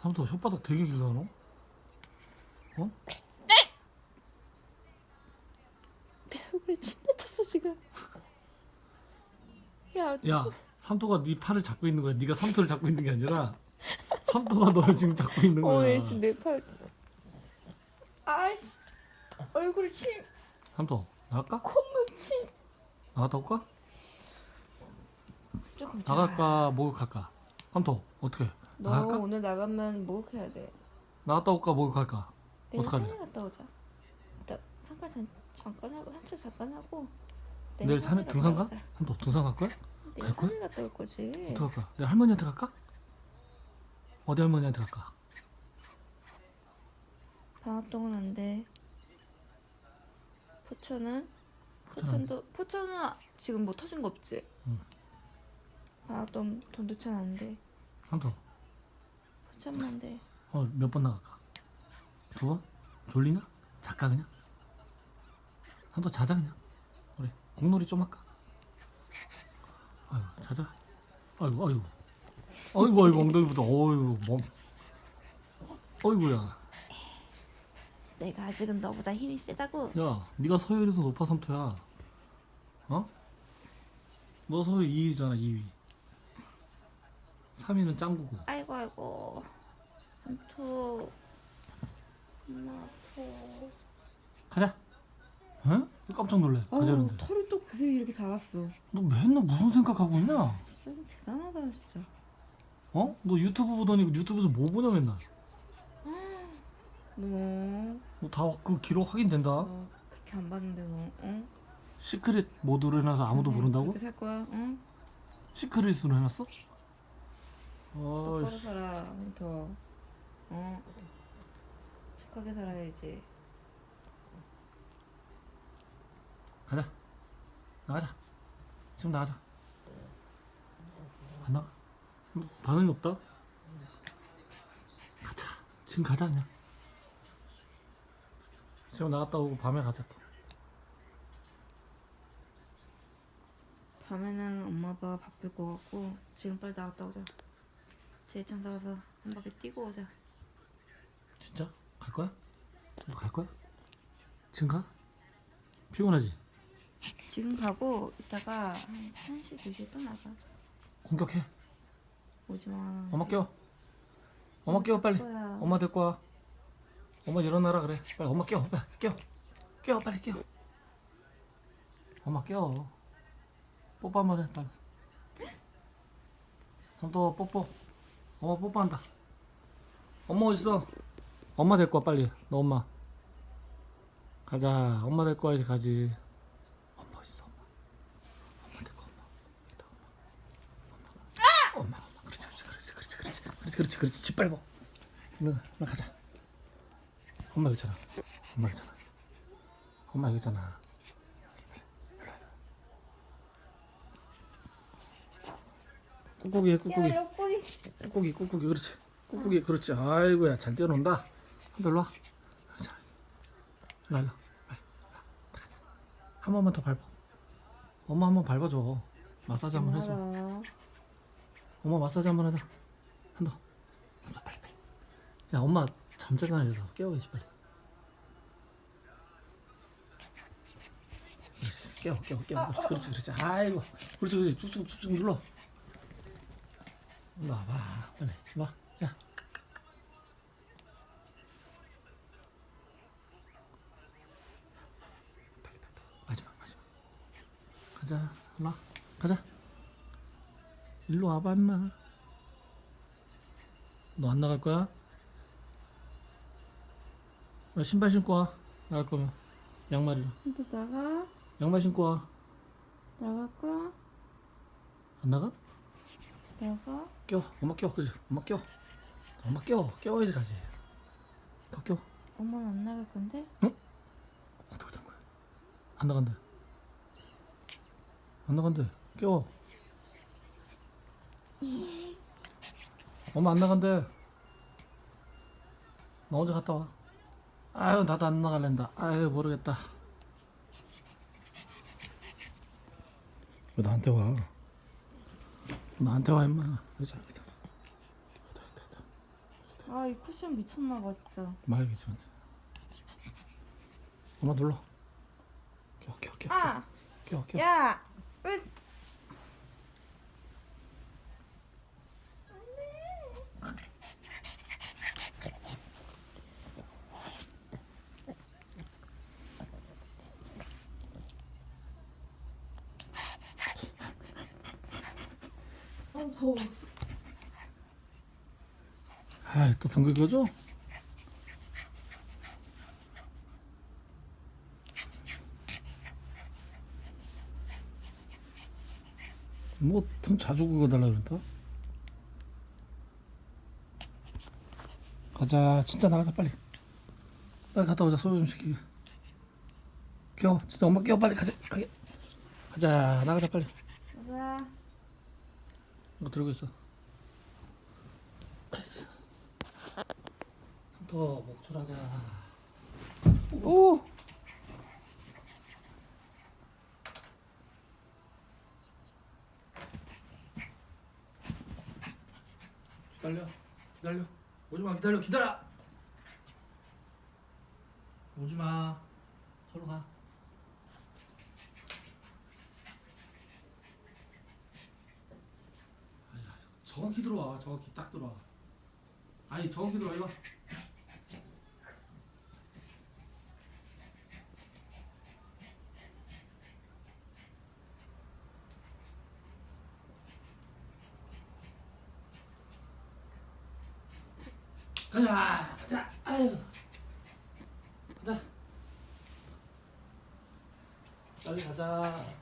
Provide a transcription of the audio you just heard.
삼촌 혓바닥 되게 길다 너. 어? 내 얼굴에 침 뱉었어 지금. 야, 야, 삼토가 네 팔을 잡고 있는 거야. 네가 삼토를 잡고 있는 게 아니라 삼토가 너를 지금 잡고 있는 거야. 어 얘 지금 내 팔. 아이씨 얼굴에 침, 삼토 나갈까? 콧물 침. 나갔다 올까? 조금 나갈까? 목욕 할까? 삼토 어떻게? 너 나갈까? 오늘 나가면 목욕해야 돼. 나갔다 올까? 목욕 할까? 내일 어떡할래? 산에 갔다 오자. 일단 잠깐 잠, 잠깐 하고 산책 잠깐 하고. 내일 산에 등산 가? 오자. 삼토 등산 갈 거야? 내일 갈 거야? 산에 갔다 올 거지. 어떻게 할까? 내 할머니한테 갈까? 어디 할머니한테 갈까? 방학 동안 안 돼. 포천은? 포천도 포천은 지금 뭐 터진 거 없지? 응. 방학 동 돈두천 안 돼. 포 천만 돼. 어 몇 번 나갈까? 두 번? 졸리냐? 잘까 그냥? 삼토 자자 그냥 우리 공놀이 좀 할까? 아이고 자자 아이고 아이고 아이고 아이고 엉덩이부터 어이구 뭐 어이구야 내가 아직은 너보다 힘이 세다고. 야 네가 서열에서 높아 삼토야 어? 너 서열 2위잖아 2위 3위는 짱구고 아이고 아이고. 삼토. 엄마 아파. 가자 응? 깜짝 놀래 가자는데 털이 또 그새 이렇게 자랐어. 너 맨날 무슨 생각하고 있냐? 진짜 대단하다 진짜. 어? 너 유튜브 보더니 유튜브에서 뭐 보냐 맨날 너, 너 다 그 기록 확인된다 너 그렇게 안 봤는데 너, 응? 시크릿 모드로 해놔서 아무도 모른다고? 그렇게 살 거야, 응? 시크릿으로 해놨어? 똑바로 어이씨 살아, 더. 어. 착하게 살아야지. 가자 나가자 지금 나가자 안 나가? 너 반응이 없다? 가자 지금 가자 그냥 지금 나갔다 오고 밤에 가자 또 밤에는 엄마 아빠가 바쁠 것 같고 지금 빨리 나갔다 오자. 제이천사 가서 한 바퀴 뛰고 오자. 진짜? 갈 거야? 너갈 거야? 지금 가? 피곤하지? 지금 가고 이따가 한 1시, 2시에 또 나가. 공격해 오지 마. 엄마 깨워 엄마 깨워 빨리 거야. 엄마 될 거야 엄마 일어나라 그래 빨리 엄마 깨워 빨리 깨워 깨워 빨리 깨워 엄마 깨워 뽀뽀 한번 해 빨리 삼도 뽀뽀 엄마 뽀뽀한다. 엄마 어딨어? 엄마 될 거야 빨리. 너 엄마. 가자. 엄마 될 거야 이제 가지. 엄마 어딨어? 엄마. 엄마 될 거야. 엄마. 엄마. 엄마. 아! 그렇지 그렇지 그렇지 그렇지 그렇지 그렇지 그렇지 집 빨리 먹. 가자. 엄마 여기잖아. 엄마 여기잖아. 엄마 여기잖아. 꾹꾹이 꾹꾹이. 꾹꾹이, 꾹꾹이. 그렇지. 꾹꾹이, 그렇지. 아이고야, 잘 뛰어논다. 한번 일로 와. 가자. 한 번만 더 밟아. 엄마 한 번 밟아줘. 마사지 한 번 해줘. 엄마 마사지 한 번 하자. 한 더. 한 더, 빨리, 빨리. 야, 엄마 잠자잖아, 이러다. 깨워야지, 빨리. 그렇지, 깨워, 깨워, 깨워. 그렇지, 그렇지, 그렇지. 아이고. 그렇지, 그렇지. 쭉쭉, 쭉쭉 눌러. 일로 와봐. 빨리, 일로 와. 야. 마지막, 마지막. 가자, 일로 와. 가자. 일로 와봐, 임마. 너 안 나갈 거야? 야, 신발 신고 와. 나갈 거면. 양말이로. 또 나가? 양말 신고 와. 나갈 거야? 안 나가? 나가? 깨워. 엄마 깨워. 그지? 엄마 깨워. 엄마 깨워. 깨워야지 가지. 더 깨워. 엄마는 안 나갈 건데? 어떻게 된 거야? 안 나간대. 안 나간대. 깨워. 엄마 안 나간대. 너 혼자 갔다 와. 아유 나도 안 나갈랜다. 아유 모르겠다. 왜 나한테 와? 나한테 와 임마. 여자. 아 이 쿠션 미쳤나봐 진짜 마야겠지만 엄마 눌러 껴껴껴 아! 껴껴 야! 으! 더워 씨. 아또 등글 껴줘? 뭐등 자주 긁어달라 그런다? 가자. 진짜 나가자 빨리. 빨리 갔다 오자 소리 좀 시키게. 껴 진짜 엄마 껴 빨리. 가자 가게. 가자. 나가자 빨리. 가자 이거 들고 있어. 더 목줄하자. 오! 기다려 기다려. 오지 마 기다려 기다려. 오지 마 서로 가 정확히 들어와. 정확히 딱 들어와. 아니 정확히 들어와. 이봐 가자. 가자. 아유. 가자. 빨리 가자